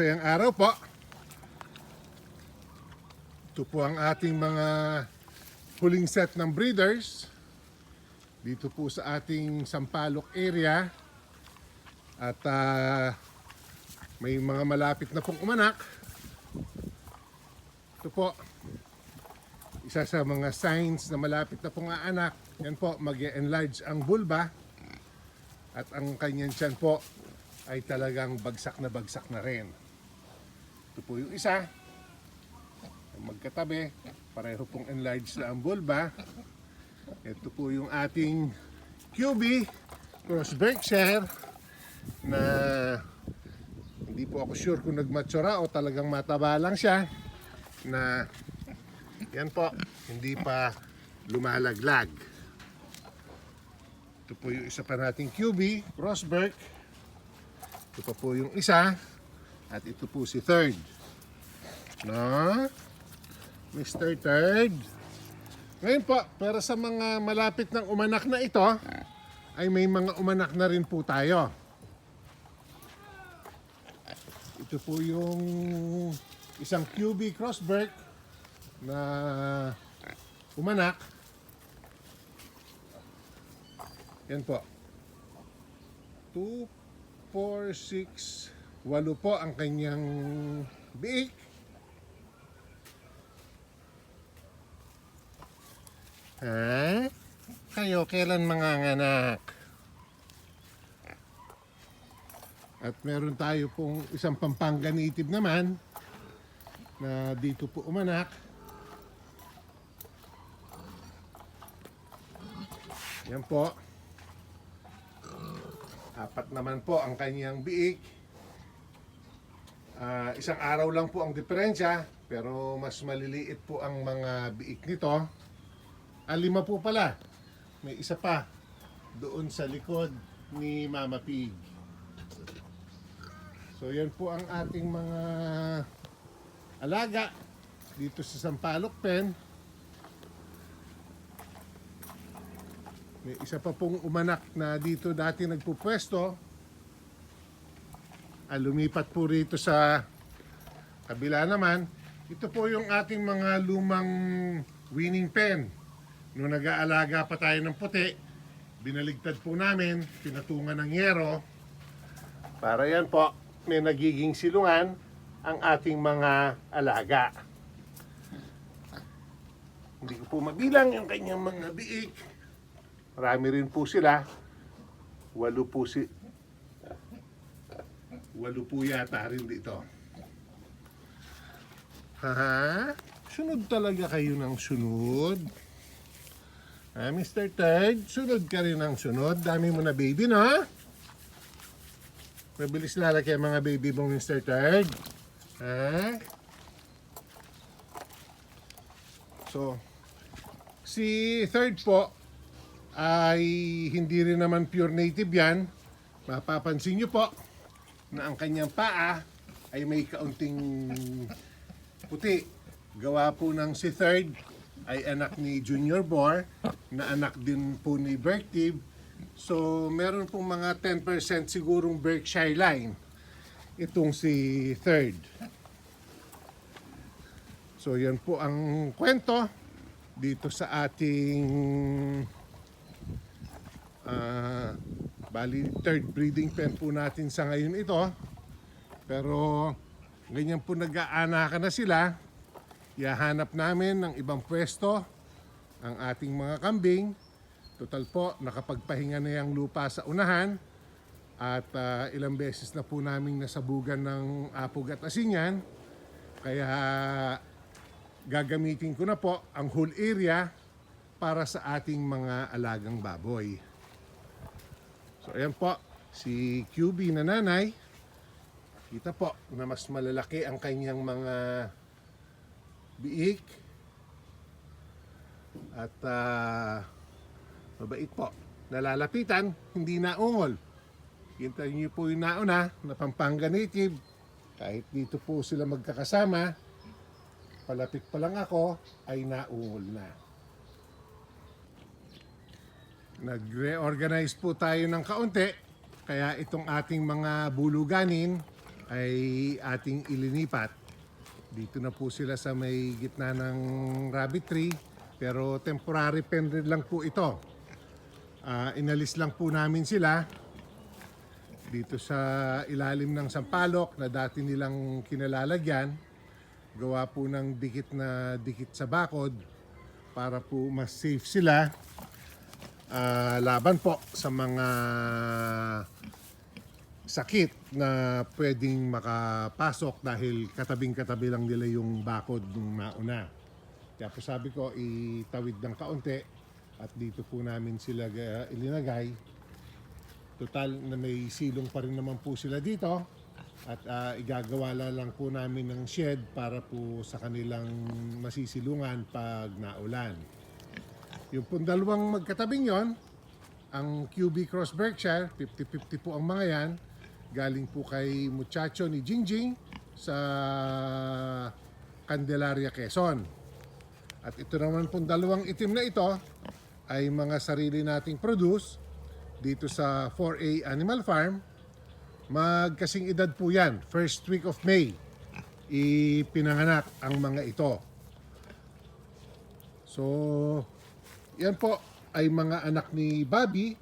masayang araw po. Ito po ang ating mga huling set ng breeders. Dito po sa ating Sampaloc area. At ah, may mga malapit na pong umanak. Ito po, isa sa mga signs na malapit na pong aanak. Yan po, mag enlarge ang bulba. At ang kanyang tiyan po ay talagang bagsak na bagsak na rin. Ito po yung isa. Magkatabi, pareho pong enlarged na ang vulva. Ito po yung ating QB cross Berkshire na hindi po ako sure kung nagmatsura o talagang mataba lang siya na yan po, hindi pa lumalaglag. Ito po yung isa pa nating QB, Crossberg. Ito pa po yung isa. At ito po si third. No? Mr. Third. Ngayon po, para sa mga malapit ng umanak na ito, ay may mga umanak na rin po tayo. Ito po yung isang QB Crossberg na umanak. Yan po. 2, 4, 6, 8 po ang kanyang biik. Ha? Kayo, kailan manganganak? At meron tayo pong isang Pampanga native naman na dito po umanak. Yan po. Apat naman po ang kanyang biik. Ah, isang araw lang po ang diferensya, pero mas maliliit po ang mga biik nito. Ah, lima po pala. May isa pa doon sa likod ni Mama Pig. So yan po ang ating mga alaga dito sa Sampaloc Pen. May isa pa pong umanak na dito dati nagpupwesto. Ah, lumipat po rito sa kabila naman. Ito po yung ating mga lumang winning pen. Nung nag-aalaga pa tayo ng puti, binaligtad po namin, pinatungan ng yero. Para yan po, may nagiging silungan ang ating mga alaga. Hindi ko po mabilang yung kanyang mga biik. Marami rin po sila. Walo po si Walo po yata rin dito. Ha? Sunod talaga kayo ng sunod. Ah, Mr. Third, sunod ka rin ng sunod. Dami mo na baby, no? Mabilis lalaki ang mga baby mo, Mr. Third. Ha? So, si Third po ay hindi rin naman pure native yan. Mapapansin nyo po na ang kanyang paa ay may kaunting puti. Gawa po ng si Third ay anak ni Junior Boar na anak din po ni Berktib. So, meron pong mga 10% sigurong Berkshire line itong si Third. So, yan po ang kwento dito sa ating ah, bali third breeding pen po natin sa ngayon ito. Pero ganyan po nag-aanakan na sila. Yahanap namin ng ibang pwesto ang ating mga kambing. Total po, nakapagpahinga na yung lupa sa unahan. At ah, ilang beses na po namin nasabugan ng apog at asinyan. Kaya gagamitin ko na po ang whole area para sa ating mga alagang baboy. So ayan po, si QB na nanay. Kita po na mas malalaki ang kanyang mga biik. At ah, mabait po. Nalalapitan, hindi naungol. Hintayin niyo po yung nauna na Pampanga native. Kahit dito po sila magkakasama, palapit pa lang ako, ay naungol na. Nag-reorganize po tayo ng kaunti, kaya itong ating mga buluganin ay ating ilinipat. Dito na po sila sa may gitna ng rabbit tree pero temporary pen lang po ito. Ah, inalis lang po namin sila dito sa ilalim ng sampalok na dati nilang kinalalagyan. Gawa po ng dikit na dikit sa bakod para po mas safe sila ah, laban po sa mga sakit na pwedeng makapasok dahil katabing-katabi lang nila yung bakod nung nauna. Kaya po sabi ko, itawid ng kaunti at dito po namin sila ga- ilinagay. Total na may silong pa rin naman po sila dito at ah, igagawa la lang po namin ng shed para po sa kanilang masisilungan pag naulan. Yung pong dalawang magkatabing yon, ang QB Cross Berkshire, 50-50 po ang mga yan. Galing po kay muchacho ni Jingjing sa Candelaria, Quezon. At ito naman pong dalawang itim na ito ay mga sarili nating produce dito sa 4A Animal Farm. Magkasing edad po yan, first week of May, ipinanganak ang mga ito. So, yan po ay mga anak ni Bobby.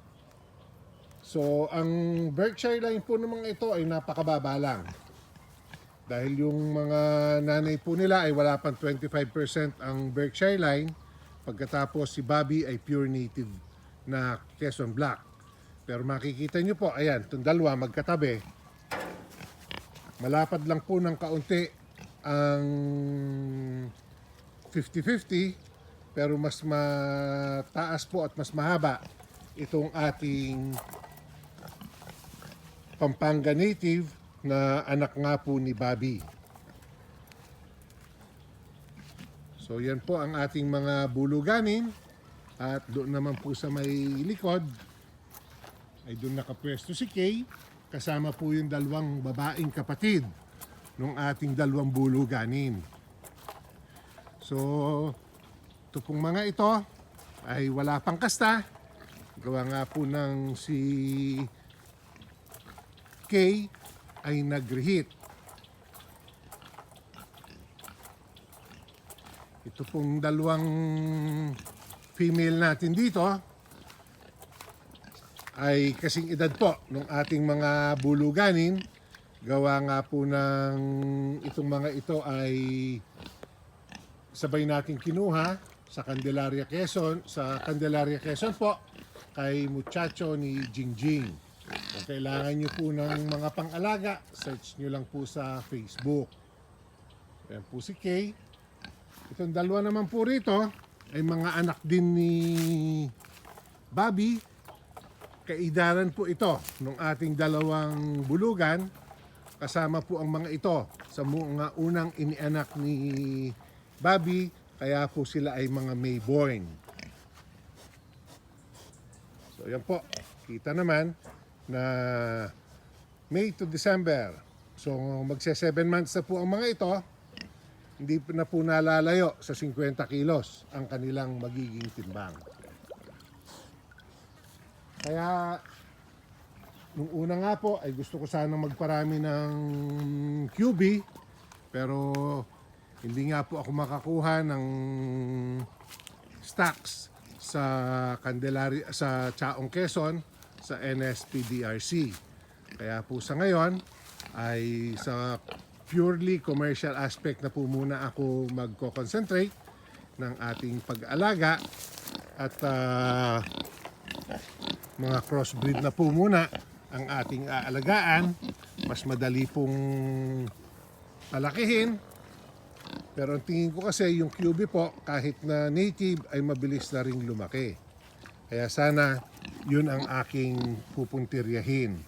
So, ang Berkshire line po ng mga ito ay napakababa lang. Dahil yung mga nanay po nila ay wala pang 25% ang Berkshire line. Pagkatapos si Bobby ay pure native na Quezon Black. Pero makikita nyo po, ayan, itong dalawa magkatabi. Malapad lang po ng kaunti ang 50-50 pero mas mataas po at mas mahaba itong ating Pampanga native na anak nga po ni Bobby. So yan po ang ating mga buluganin at doon naman po sa may likod ay doon nakapwesto si Kay kasama po yung dalawang babaeng kapatid ng ating dalawang buluganin. So ito pong mga ito ay wala pang kasta. Gawa nga po ng si Kay ay nag-reheat. Ito pong dalawang female natin dito ay kasing edad po ng ating mga buluganin. Gawa nga po ng itong mga ito ay sabay natin kinuha sa Candelaria Quezon, sa Candelaria Quezon po kay muchacho ni Jingjing. Kung kailangan nyo po ng mga pang-alaga, search nyo lang po sa Facebook. Ayan po si Kay. Itong dalawa naman po rito ay mga anak din ni Bobby. Kaidaran po ito ng ating dalawang bulugan. Kasama po ang mga ito sa mga unang inianak ni Bobby. Kaya po sila ay mga Mayborn. So yan po. Kita naman na May to December. So magse 7 months na po ang mga ito. Hindi na po nalalayo sa 50 kilos ang kanilang magiging timbang. Kaya nung una nga po ay gusto ko sana magparami ng QB pero hindi nga po ako makakuha ng stocks sa Candelaria sa Chaong Quezon sa NSPDRC. Kaya po sa ngayon ay sa purely commercial aspect na po muna ako magko-concentrate ng ating pag-alaga at ah, mga crossbreed na po muna ang ating aalagaan. Mas madali pong palakihin. Pero ang tingin ko kasi yung QB po, kahit na native, ay mabilis na ring lumaki. Kaya sana yun ang aking pupuntiryahin.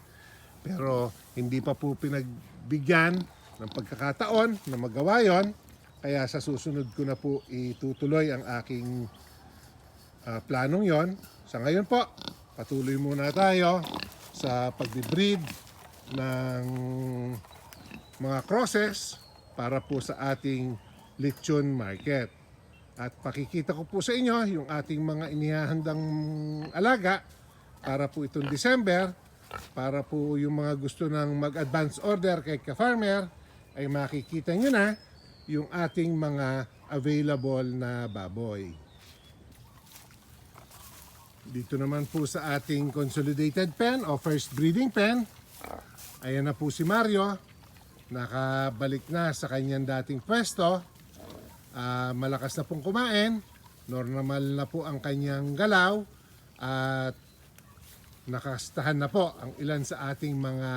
Pero hindi pa po pinagbigyan ng pagkakataon na magawa yon. Kaya sa susunod ko na po itutuloy ang aking ah, planong yon. Sa ngayon po, patuloy muna tayo sa pagbe-breed ng mga crosses para po sa ating lechon market. At pakikita ko po sa inyo yung ating mga inihahandang alaga para po itong December para po yung mga gusto ng mag-advance order kay ka-farmer ay makikita nyo na yung ating mga available na baboy. Dito naman po sa ating consolidated pen o first breeding pen, ayan na po si Mario. Nakabalik na sa kanyang dating pwesto. Ah, malakas na pong kumain. Normal na po ang kanyang galaw. At nakastahan na po ang ilan sa ating mga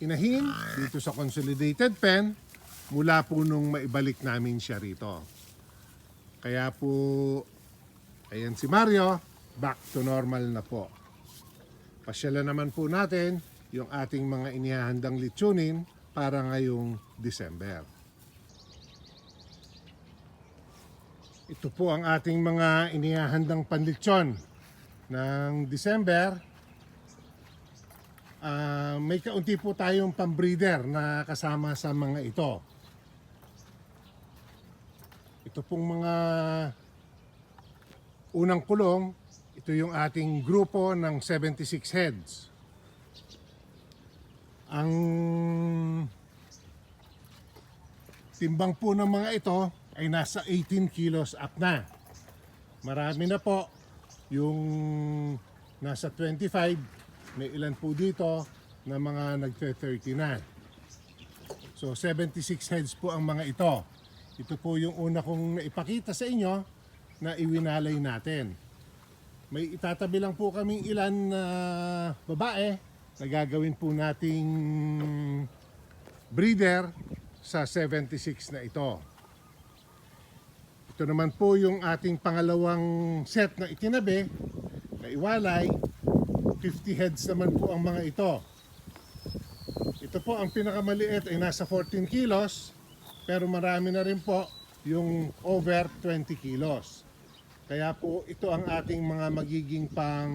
inahin dito sa consolidated pen mula po nung maibalik namin siya rito. Kaya po, ayan si Mario, back to normal na po. Pasyalan naman po natin yung ating mga inihahandang litsunin para ngayong December. Ito po ang ating mga inihahandang panlitsyon ng December. Ah, may kaunti po tayong pambreeder na kasama sa mga ito. Ito pong mga unang kulong, ito yung ating grupo ng 76 heads. Ang timbang po ng mga ito ay nasa 18 kilos up na. Marami na po yung nasa 25, may ilan po dito na mga nagte-30 na. So 76 heads po ang mga ito. Ito po yung una kong naipakita sa inyo na iwinalay natin. May itatabi lang po kaming ilan na babae na gagawin po nating breeder sa 76 na ito. Ito naman po yung ating pangalawang set na itinabi na iwalay. 50 heads naman po ang mga ito. Ito po ang pinakamaliit ay nasa 14 kilos pero marami na rin po yung over 20 kilos. Kaya po ito ang ating mga magiging pang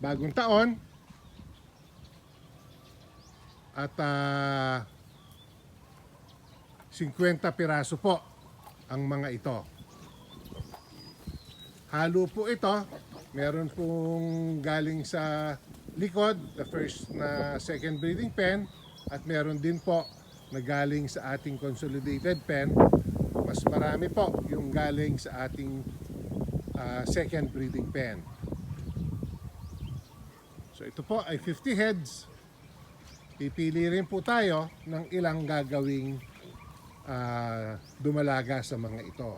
bagong taon. At ah, 50 piraso po ang mga ito. Halo po ito. Meron pong galing sa likod, the first na second breeding pen. At meron din po na galing sa ating consolidated pen. Mas marami po yung galing sa ating ah, second breeding pen. So ito po ay 50 heads. Pipili rin po tayo ng ilang gagawing ah, dumalaga sa mga ito.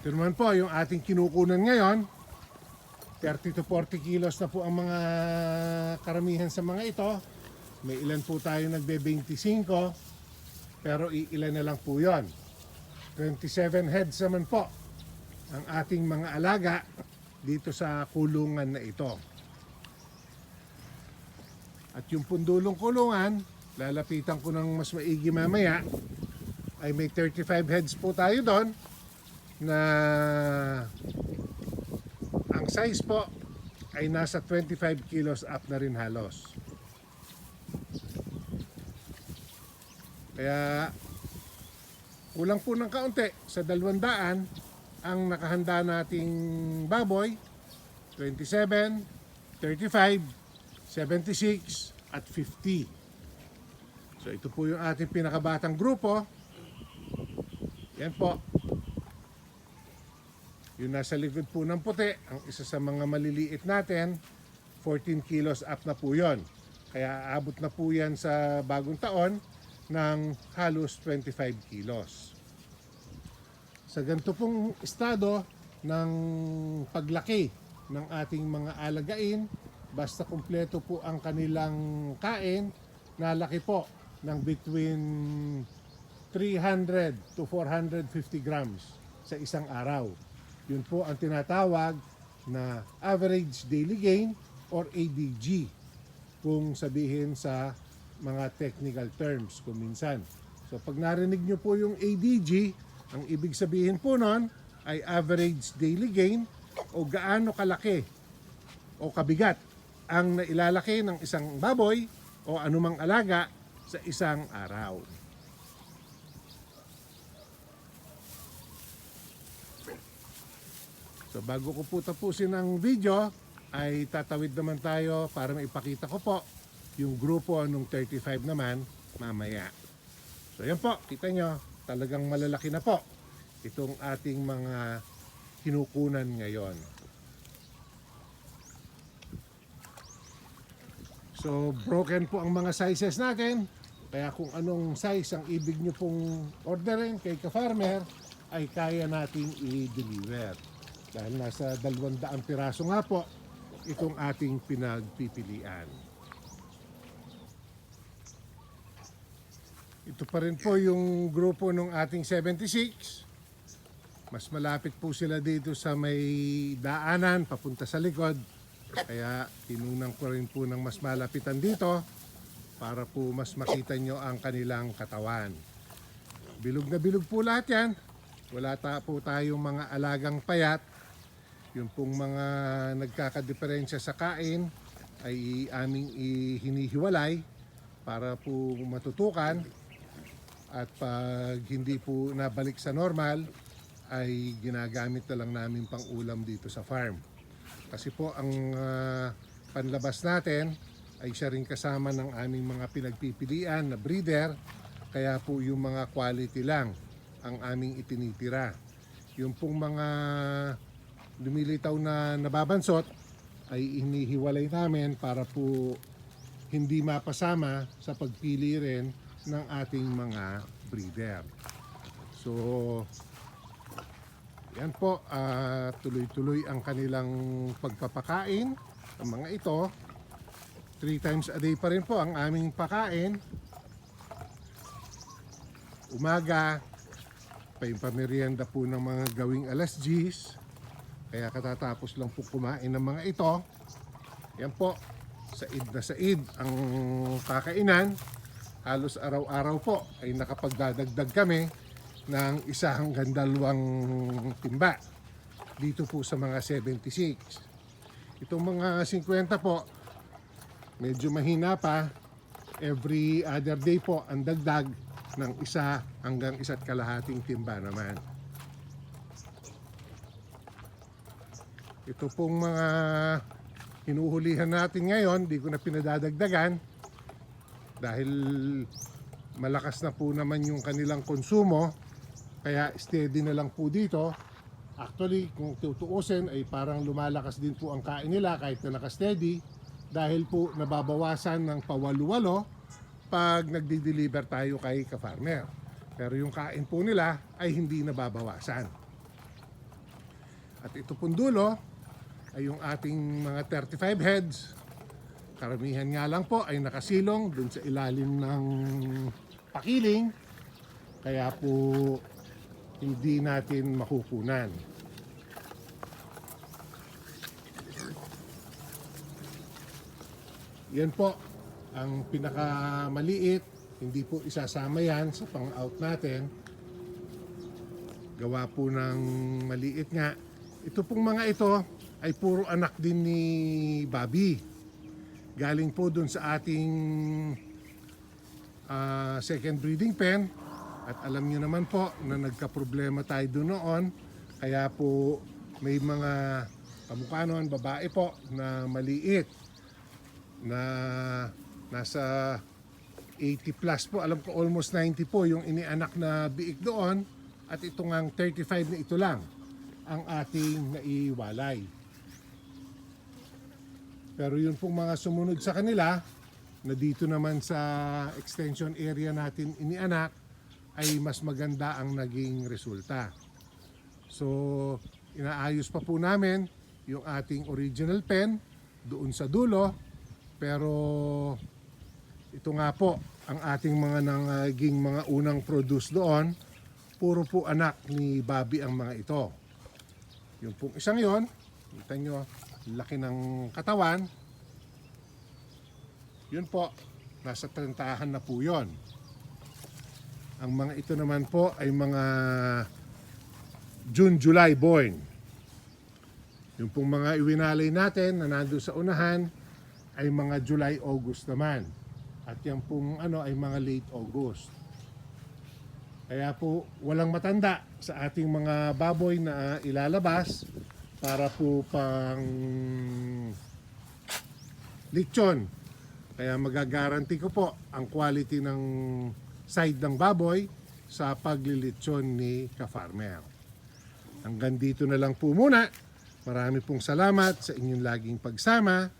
Ito naman po yung ating kinukunan ngayon. 30 to 40 kilos na po ang mga karamihan sa mga ito. May ilan po tayo nagbe-25 pero iilan na lang po yon. 27 heads naman po ang ating mga alaga dito sa kulungan na ito. At yung pundulong kulungan, lalapitan ko ng mas maigi mamaya, ay may 35 heads po tayo doon na ang size po ay nasa 25 kilos up na rin halos. Kaya kulang po ng kaunti sa 200 ang nakahanda nating baboy 27, 35, 76 at 50. So ito po yung ating pinakabatang grupo. Yan po. Yung nasa likod po ng puti, ang isa sa mga maliliit natin, 14 kilos up na po yon. Kaya aabot na po yan sa bagong taon ng halos 25 kilos. Sa ganito pong estado ng paglaki ng ating mga alagain, basta kumpleto po ang kanilang kain, nalaki po ng between 300 to 450 grams sa isang araw. Yun po ang tinatawag na average daily gain or ADG kung sabihin sa mga technical terms kung minsan. So pag narinig nyo po yung ADG, ang ibig sabihin po nun ay average daily gain o gaano kalaki o kabigat ang nailalaki ng isang baboy o anumang alaga sa isang araw. So bago ko po tapusin ang video, ay tatawid naman tayo para maipakita ko po yung grupo nung 35 naman mamaya. So yan po, kita nyo, talagang malalaki na po itong ating mga kinukunan ngayon. So broken po ang mga sizes natin. Kaya kung anong size ang ibig nyo pong orderin kay ka-farmer, ay kaya nating i-deliver. Dahil nasa 200 piraso nga po itong ating pinagpipilian. Ito pa rin po yung grupo ng ating 76. Mas malapit po sila dito sa may daanan papunta sa likod. Kaya tinunang ko rin po ng mas malapitan dito para po mas makita nyo ang kanilang katawan. Bilog na bilog po lahat yan. Wala ta po tayong mga alagang payat. Yung pong mga nagkakadiferensya sa kain ay aming hinihiwalay para po matutukan at pag hindi po nabalik sa normal ay ginagamit na lang namin pang ulam dito sa farm. Kasi po ang ah, panlabas natin ay siya rin kasama ng aming mga pinagpipilian na breeder kaya po yung mga quality lang ang aming itinitira. Yung pong mga lumilitaw na nababansot ay inihiwalay namin para po hindi mapasama sa pagpili rin ng ating mga breeder. So, yan po, ah, tuloy-tuloy ang kanilang pagpapakain. Ang mga ito, three times a day pa rin po ang aming pakain. Umaga, paimpamerienda po ng mga gawing alas G's. Kaya katatapos lang po kumain ng mga ito. Yan po, said na said ang kakainan. Halos araw-araw po ay nakapagdadagdag kami ng isa hanggang dalawang timba dito po sa mga 76. Itong mga 50 po, medyo mahina pa. Every other day po ang dagdag ng isa hanggang isa't kalahating timba naman. Ito pong mga hinuhulihan natin ngayon, di ko na pinadadagdagan dahil malakas na po naman yung kanilang konsumo kaya steady na lang po dito actually kung tutuusin ay parang lumalakas din po ang kain nila kahit na naka-steady dahil po nababawasan ng pawalu-walo pag nagdi-deliver tayo kay ka-farmer pero yung kain po nila ay hindi nababawasan at ito pong dulo ay yung ating mga 35 heads Karamihan nga lang po ay nakasilong dun sa ilalim ng pakiling. Kaya po hindi natin makukunan. Yan po ang pinakamaliit. Hindi po isasama yan sa pang-out natin. Gawa po ng maliit nga. Ito pong mga ito ay puro anak din ni Bobby galing po dun sa ating ah, second breeding pen at alam niyo naman po na nagka-problema tayo doon noon kaya po may mga kamukha noon babae po na maliit na nasa 80 plus po alam ko almost 90 po yung inianak na biik doon at ito ngang 35 na ito lang ang ating naiwalay pero yun pong mga sumunod sa kanila, na dito naman sa extension area natin inianak, ay mas maganda ang naging resulta. So, inaayos pa po namin yung ating original pen doon sa dulo. Pero ito nga po, ang ating mga naging mga unang produce doon, puro po anak ni Bobby ang mga ito. Yung pong isang yon, kita nyo, laki ng katawan. Yun po, nasa 30 na po yon. Ang mga ito naman po ay mga June-July born. Yung pong mga iwinalay natin na nando sa unahan ay mga July-August naman. At yung pong ano ay mga late August. Kaya po walang matanda sa ating mga baboy na ilalabas para po pang lechon. Kaya magagaranti ko po ang quality ng side ng baboy sa paglilitsyon ni ka-farmer. Hanggang dito na lang po muna. Marami pong salamat sa inyong laging pagsama.